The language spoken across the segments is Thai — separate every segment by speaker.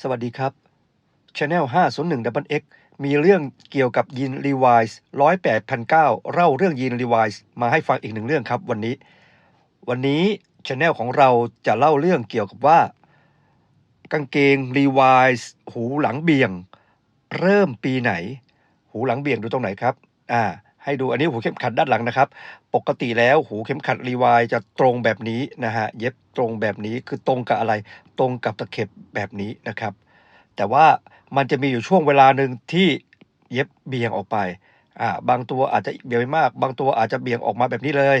Speaker 1: สวัสดีครับ Channel 501 Double X มีเรื่องเกี่ยวกับยีน Levi's 108,900เล่าเรื่องยีน Levi's มาให้ฟังอีกหนึ่งเรื่องครับวันนี้ วันนี้ Channel ของเราจะเล่าเรื่องเกี่ยวกับว่า กางเกง Levi's หูหลังเบี่ยง เริ่มปีไหน หูหลังเบี่ยงดูตรงไหนครับ อ่า ให้ดูอันนี้หูเข็มขัดด้านหลังนะครับ ปกติแล้วหูเข็มขัดรีวายจะตรงแบบนี้นะฮะเย็บตรงแบบนี้คือตรงกับอะไร ตรงกับตะเข็บแบบนี้นะครับ แต่ว่ามันจะมีอยู่ช่วงเวลาหนึ่งที่เย็บเบี่ยงออกไปอ่าบางตัวอาจจะเบี่ยงไม่มาก บางตัวอาจจะเบี่ยงออกมาแบบนี้เลย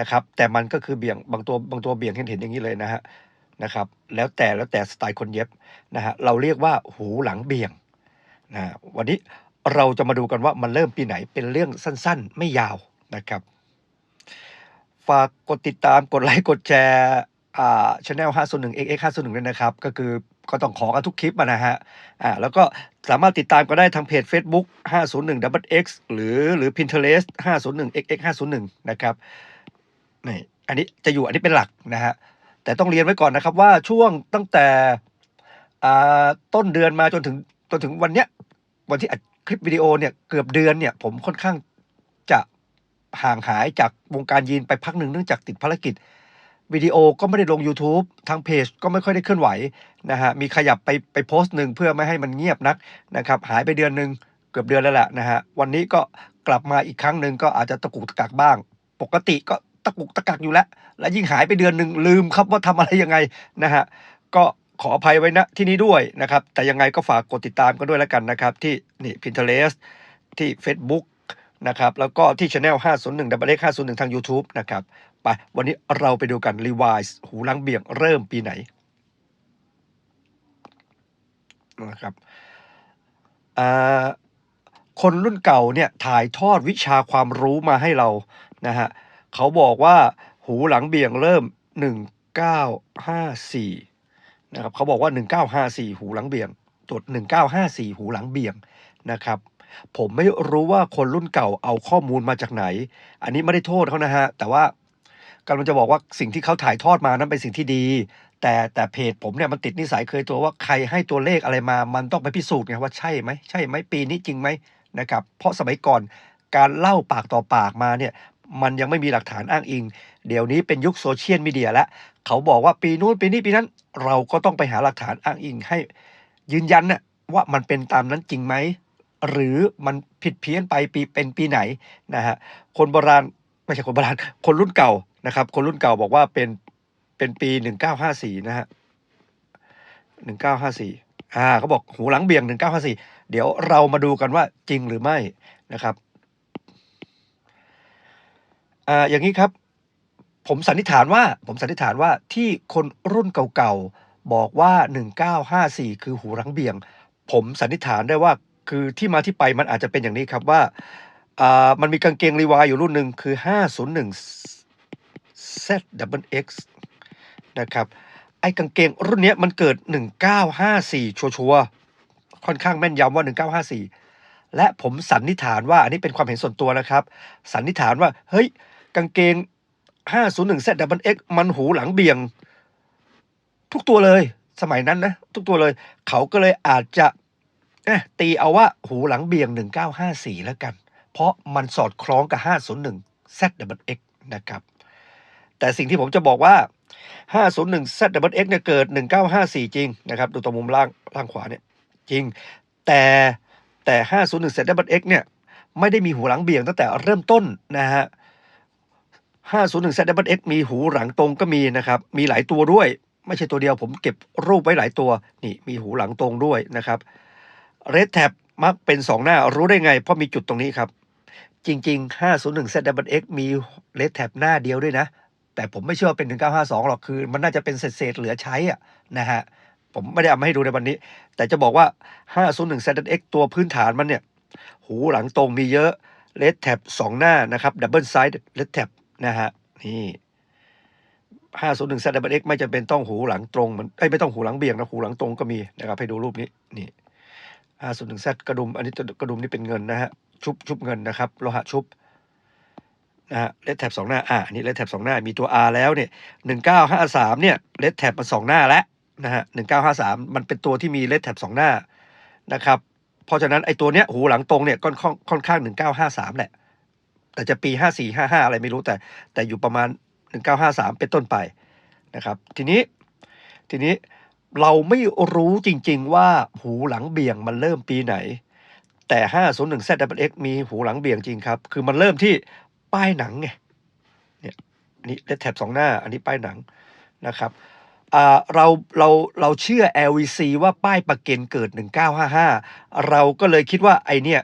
Speaker 1: นะครับ แต่มันก็คือเบี่ยงบางตัวบางตัวเบี่ยงเห็นเห็นอย่างนี้เลยนะฮะนะครับ แล้วแต่แล้วแต่สไตล์คนเย็บนะฮะเราเรียกว่าหูหลังเบี่ยงนะวันนี้ เราจะมาดูกันว่ามันเริ่มปีไหนเป็นเรื่องสั้นๆ ไม่ยาวนะครับ ฝากกดติดตามกดไลค์กดแชร์อ่าช anel 501 xx 501ด้วยนะครับ ก็คือก็ต้องขอกันทุกคลิปนะฮะอ่าแล้วก็สามารถติดตามก็ได้ทางเพจ Facebook 501 double x หรือหรือ Pinterest 501 xx 501นะครับนี่อันนี้จะอยู่อันนี้เป็นหลักนะฮะแต่ต้องเรียนไว้ก่อนนะครับว่าช่วงตั้งแต่ต้นเดือนมาจนถึงจนถึงวันเนี้ยวันที่ คลิปวิดีโอเนี่ยเกือบเดือนเนี่ยผมค่อนข้างจะห่างหายจากวงการยีนไปพักหนึ่งเนื่องจากติดภารกิจวิดีโอก็ไม่ได้ลง YouTube ทางเพจก็ไม่ค่อยได้เคลื่อนไหวนะฮะมีขยับไปไปโพสต์หนึ่งเพื่อไม่ให้มันเงียบนักนะครับหายไปเดือนหนึ่งเกือบเดือนแล้วแหละนะฮะวันนี้ก็กลับมาอีกครั้งหนึ่งก็อาจจะตะกุกตะกักบ้าง ปกติก็ตะกุกตะกักอยู่แล้ว และยิ่งหายไปเดือนหนึ่งลืมครับว่าทำอะไรยังไงนะฮะก็ ขออภัยไว้นะที่นี้ด้วยนะครับ แต่ยังไงก็ฝากกดติดตามกันด้วยแล้วกันนะครับ ที่นี่ Pinterest ที่ Facebook นะครับ แล้วก็ที่ Channel 501 Double X 501 ทาง YouTube นะครับ ไป วันนี้เราไปดูกัน Levi's หูหลังเบี่ยงเริ่มปีไหนนะครับคนรุ่นเก่าเนี่ยถ่ายทอดวิชาความรู้มาให้เรานะฮะเขาบอกว่าหูหลังเบี่ยงเริ่ม 1954 นะครับเขาบอกว่า 1954 หูหลังเบี่ยงตรวจ1954 หูหลังเบี่ยงนะครับ ผมไม่รู้ว่าคนรุ่นเก่าเอาข้อมูลมาจากไหน อันนี้ไม่ได้โทษเขานะฮะ แต่ว่ากำลังจะบอกว่าสิ่งที่เขาถ่ายทอดมานั้นเป็นสิ่งที่ดี แต่แต่เพจผมเนี่ยมันติดนิสัยเคยตัวว่าใครให้ตัวเลขอะไรมา มันต้องไปพิสูจน์ไงว่าใช่ไหมใช่ไหมปีนี้จริงไหมนะครับ เพราะสมัยก่อนการเล่าปากต่อปากมาเนี่ย มันยังไม่มีหลักฐานอ้างอิง เดี๋ยวนี้เป็นยุคโซเชียลมีเดียแล้วเขาบอกว่าปีนู้นปีนี้ปีนั้น เราก็ต้องไปหาหลักฐานอ้างอิงให้ ยืนยันน่ะว่ามันเป็นตามนั้นจริงไหมหรือมันผิดเพี้ยนไปปีเป็นปีไหนนะฮะคนโบราณไม่ใช่คนโบราณคนรุ่นเก่านะครับ คนรุ่นเก่าบอกว่าเป็นเป็นปีหนึ่งเก้าห้าสี่นะฮะหนึ่งเก้าห้าสี่อ่าเขาบอกหูหลังเบี่ยงหนึ่งเก้าห้าสี่เดี๋ยวเรามาดูกันว่าจริงหรือไม่นะครับ อ่าอย่างนี้ครับ ผมสันนิษฐานว่าผมสันนิษฐานว่าที่คนรุ่นเก่าๆ บอกว่าหนึ่งเก้าห้าสี่คือหูหลังเบี่ยง ผมสันนิษฐานได้ว่าคือที่มาที่ไปมันอาจจะเป็นอย่างนี้ครับว่าอ่ามันมีกางเกงรีวายอยู่รุ่นหนึ่งคือ 501 ZX นะครับไอ้กางเกงรุ่นเนี้ยมันเกิด 1954 ชัวร์ค่อนข้างแม่นยำว่า 1954 และผมสันนิษฐานว่าอันนี้เป็นความเห็นส่วนตัวนะครับ สันนิษฐานว่าเฮ้ย กางเกง 501 Z double X มันหูหลังเบี่ยง ทุกตัวเลย สมัยนั้นนะ ทุกตัวเลย เขาก็เลยอาจจะตีเอาว่าหูหลังเบี่ยง 1954 แล้วกัน เพราะมันสอดคล้องกับ 501 Z X นะครับ แต่สิ่งที่ผมจะบอกว่า 501 Z X เนี่ยเกิด 1954 จริงนะครับ ดูตรงมุมล่างล่างขวาเนี่ย จริง แต่แต่ 501 Z X เนี่ยไม่ได้มีหูหลังเบี่ยงตั้งแต่เริ่มต้นนะฮะ 501 Z X มีหูหลังตรงก็มีนะครับ มีหลายตัวด้วย ไม่ใช่ตัวเดียวผมเก็บรูปไว้หลายตัว นี่มีหูหลังตรงด้วยนะครับเรดแท็บมักเป็น 2 หน้ารู้ได้ไง เพราะมีจุดตรงนี้ครับ จริง ๆ 501 Z X มีเรดแท็บหน้าเดียวด้วยนะ แต่ผมไม่เชื่อว่าเป็น 1952 หรอกคือ มันน่าจะเป็นเศษๆเหลือใช้อะนะฮะผมไม่ได้เอามาให้ดูในวันนี้ แต่จะบอกว่า 501 Z X ตัวพื้นฐานมันเนี่ย หูหลังตรงมีเยอะเลดแท็บสองหน้านะครับดับเบิลไซด์เลดแท็บ นะฮะนี่501 Z X ไม่จำเป็นต้องหูหลังตรงมันเอ้ไม่ต้องหูหลังเบี่ยงนะหูหลังตรงก็มีนะครับให้ดูรูปนี้นี่501 Z กระดุมอันนี้กระดุมนี่เป็นเงินนะฮะชุบชุบเงินนะครับโลหะชุบนะฮะเลดแท็บสองหน้าอ่าอันนี้เลดแท็บสองหน้ามีตัว R แล้วเนี่ย1953เก้าห้าสามเนี่ยเลดแท็บมันสองหน้าแล้วนะฮะ1953มันเป็นตัวที่มีเลดแท็บสองหน้านะครับเพราะฉะนั้นไอ้ตัวเนี้ยหูหลังตรงเนี่ยก็ค่อนค่อนข้าง1953แหละ แต่จะปี 54 55 อะไรไม่รู้แต่แต่อยู่ประมาณ 1953 เป็นต้นไปนะครับ ทีนี้ทีนี้เราไม่รู้จริง ๆ ว่าหูหลังเบี่ยงมันเริ่มปีไหน แต่ 501 ZX มีหูหลังเบี่ยงจริงครับ คือมันเริ่มที่ป้ายหนังไงเนี่ยอันนี้เลดแท็บสองหน้า อันนี้ป้ายหนังนะครับเราเราเราเชื่อ LVC ว่าป้ายประเกันเกิด 1955 เราก็เลยคิดว่าไอเนี่ย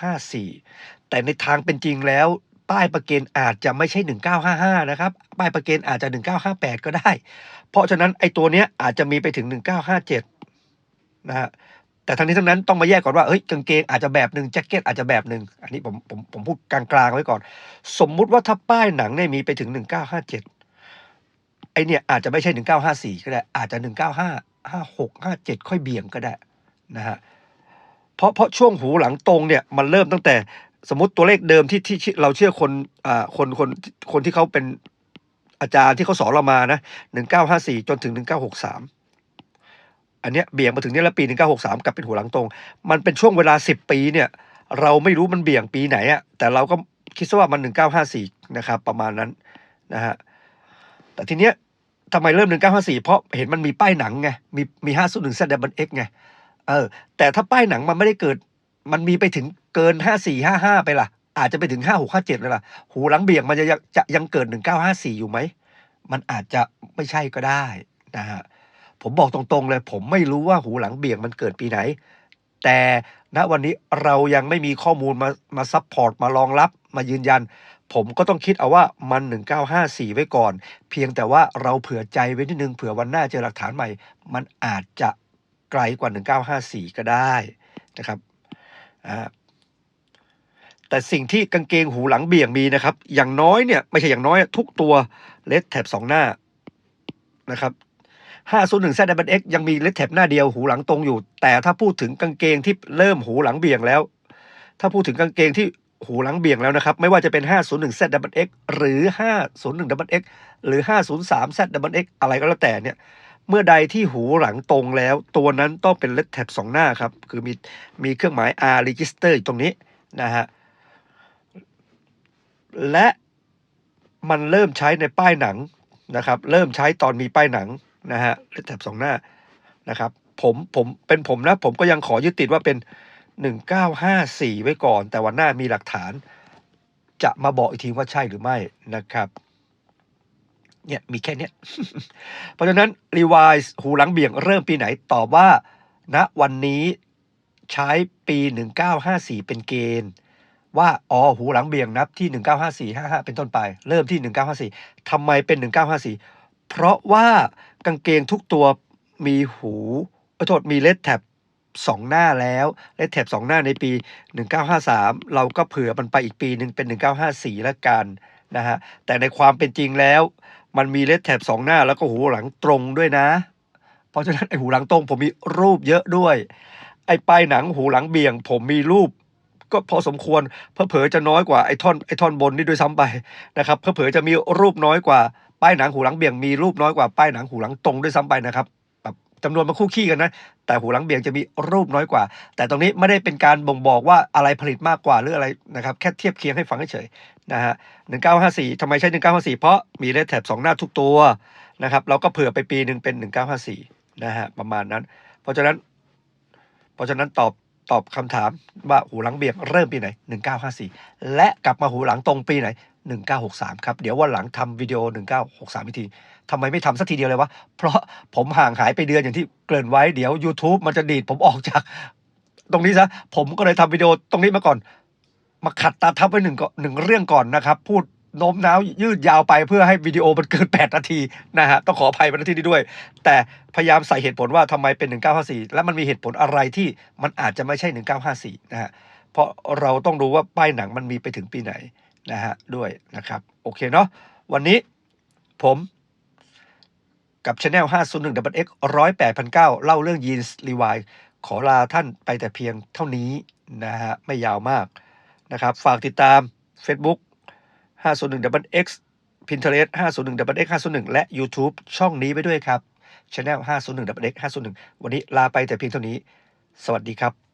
Speaker 1: 1954 แต่ในทางเป็นจริงแล้ว ป้ายประเกันอาจจะไม่ใช่ 1955 นะครับ ป้ายประเกันอาจจะ 1958 ก็ได้ เพราะฉะนั้นไอ้ตัวเนี้ยอาจจะมีไปถึง 1957 นะฮะแต่ทั้งนี้ทั้งนั้นต้องมาแยกก่อนว่าเฮ้ยกางเกงอาจจะแบบหนึ่งแจ็คเก็ตอาจจะแบบหนึ่งอันนี้ผมผมผมพูดกลางๆไว้ก่อน สมมุติว่าถ้าป้ายหนังเนี่ยมีไปถึง 1957 ไอเนี่ยอาจจะไม่ใช่ 1954 ก็ได้ อาจจะ 195 56 57 ค่อยเบี่ยงก็ได้นะฮะเพราะเพราะช่วงหูหลังตรงเนี่ยมันเริ่มตั้งแต่ สมมติตัวเลขเดิมที่ที่เราเชื่อคนอ่าคนคนคนที่เขาเป็นอาจารย์ที่เขาสอนเรามานะ1954จนถึง1963อันเนี้ยเบี่ยงมาถึงเนี่ยแล้วปี1963กลับเป็นหูหลังตรง มันเป็นช่วงเวลา10ปีเนี่ย เราไม่รู้มันเบี่ยงปีไหนอะแต่เราก็คิดซะว่ามัน1954นะครับ ประมาณนั้นนะฮะแต่ทีเนี้ยทำไมเริ่ม1954เก้าห้าสี่เพราะเห็นมันมีป้ายหนังไงมีมี501 Z Double X ไงเออแต่ถ้าป้ายหนังมันไม่ได้เกิด มันมีไปถึงเกิน 54 55 ไปล่ะ อาจจะไปถึง 56 57 เลยล่ะ หูหลังเบี่ยงมันจะยังจะยังเกิด 1954 อยู่ไหม มันอาจจะไม่ใช่ก็ได้นะฮะ ผมบอกตรงๆเลย ผมไม่รู้ว่าหูหลังเบี่ยงมันเกิดปีไหน แต่ณวันนี้เรายังไม่มีข้อมูลมามาซัพพอร์ตมารองรับมายืนยัน ผมก็ต้องคิดเอาว่ามัน 1954 ไว้ก่อน เพียงแต่ว่าเราเผื่อใจไว้นิดนึงเผื่อวันหน้าเจอหลักฐานใหม่ มันอาจจะไกลกว่า 1954 ก็ได้นะครับ แต่สิ่งที่กางเกงหูหลังเบี่ยงมีนะครับ อย่างน้อยเนี่ยไม่ใช่อย่างน้อยทุกตัวเลดแท็บสองหน้านะครับ501 Z Double X ยังมีเลดแท็บหน้าเดียวหูหลังตรงอยู่ แต่ถ้าพูดถึงกางเกงที่เริ่มหูหลังเบี่ยงแล้ว ถ้าพูดถึงกางเกงที่หูหลังเบี่ยงแล้วนะครับ ไม่ว่าจะเป็น 501 Z Double X หรือ 501 Double X หรือ 503 Z Double X อะไรก็แล้วแต่เนี่ย เมื่อใดที่หูหลังตรงแล้ว ตัวนั้นต้องเป็นเลดแท็บสองหน้าครับ คือมีมีเครื่องหมาย R register อยู่ตรงนี้นะฮะ และมันเริ่มใช้ในป้ายหนังนะครับ เริ่มใช้ตอนมีป้ายหนังนะฮะเลดแท็บสองหน้านะครับ ผมผมเป็นผมนะ ผมก็ยังขอยึดติดว่าเป็น 1954 ไว้ก่อน แต่วันหน้ามีหลักฐาน จะมาบอกอีกทีว่าใช่หรือไม่นะครับ เนี่ยมีแค่เนี้ยเพราะฉะนั้น revise หูหลังเบี่ยงเริ่มปีไหนตอบว่าณวันนี้ใช้ปี 1954 เป็นเกณฑ์ว่าอ๋อหูหลังเบี่ยงนับที่ 1954 55 เป็นต้นไป เริ่มที่ 1954ทำไมเป็น 1954 เพราะว่ากางเกงทุกตัวมีหูโทษมีเลดแท็บสองหน้าแล้วเลดแท็บสองหน้าในปี 1953 เราก็เผื่อมันไปอีกปีหนึ่งเป็น 1954 แล้วกันนะฮะแต่ในความเป็นจริงแล้ว มันมีเลดแถบสองหน้าแล้วก็หูหลังตรงด้วยนะ เพราะฉะนั้นไอหูหลังตรงผมมีรูปเยอะด้วย ไอปลายหนังหูหลังเบี่ยง ผมมีรูป ก็พอสมควรเพอเผอจะน้อยกว่าไอท่อนไอท่อนบนนี่ด้วยซ้ำไปนะครับเพอเผอจะมีรูปน้อยกว่าป้ายหนังหูหลังเบี่ยงมีรูปน้อยกว่าป้ายหนังหูหลังตรงด้วยซ้ำไปนะครับ จำนวนมันคู่ขี้กันนะ แต่หูหลังเบี่ยงจะมีรูปน้อยกว่า แต่ตรงนี้ไม่ได้เป็นการบ่งบอกว่าอะไรผลิตมากกว่าหรืออะไรนะครับ แค่เทียบเคียงให้ฟังเฉยๆนะฮะ1954ทำไมใช้1954เพราะมีเลดแท็บสองหน้าทุกตัวนะครับ เราก็เผื่อไปปีหนึ่งเป็น1954นะฮะประมาณนั้น เพราะฉะนั้น เพราะฉะนั้นตอบตอบคำถามว่าหูหลังเบี่ยงเริ่มปีไหน 1954 และกลับมาหูหลังตรงปีไหน 1963 ครับ เดี๋ยววันหลังทำวิดีโอ 1963วิธีทำไมไม่ทำสักทีเดียวเลยวะ เพราะผมห่างหายไปเดือนอย่างที่เกริ่นไว้เดี๋ยว YouTube มันจะดีดผมออกจาก ตรงนี้ซะ ผมก็เลยทำวิดีโอตรงนี้มาก่อน มาขัดตาทับไว้หนึ่งหนึ่งเรื่องก่อนนะครับ พูดโน้มน้าวยืดยาวไปเพื่อให้วิดีโอมันเกิน 8 นาทีนะฮะต้องขออภัยในที่นี้ด้วย แต่พยายามใส่เหตุผลว่าทำไมเป็น 1954 และมันมีเหตุผลอะไรที่มันอาจจะไม่ใช่ 1954 นะฮะเพราะเราต้องรู้ว่าป้ายหนังมันมีไปถึงปีไหน นะฮะด้วยนะครับ โอเคเนาะวันนี้ผมกับ Channel 501 w X 108,900เล่าเรื่องยีนส์รีวายขอลาท่านไปแต่เพียงเท่านี้นะฮะไม่ยาวมากนะครับ ฝากติดตาม Facebook 501 Double X Pinterest 501 w X 501 และ YouTube ช่องนี้ไว้ด้วยครับ Channel 501 w X 501 วันนี้ลาไปแต่เพียงเท่านี้ สวัสดีครับ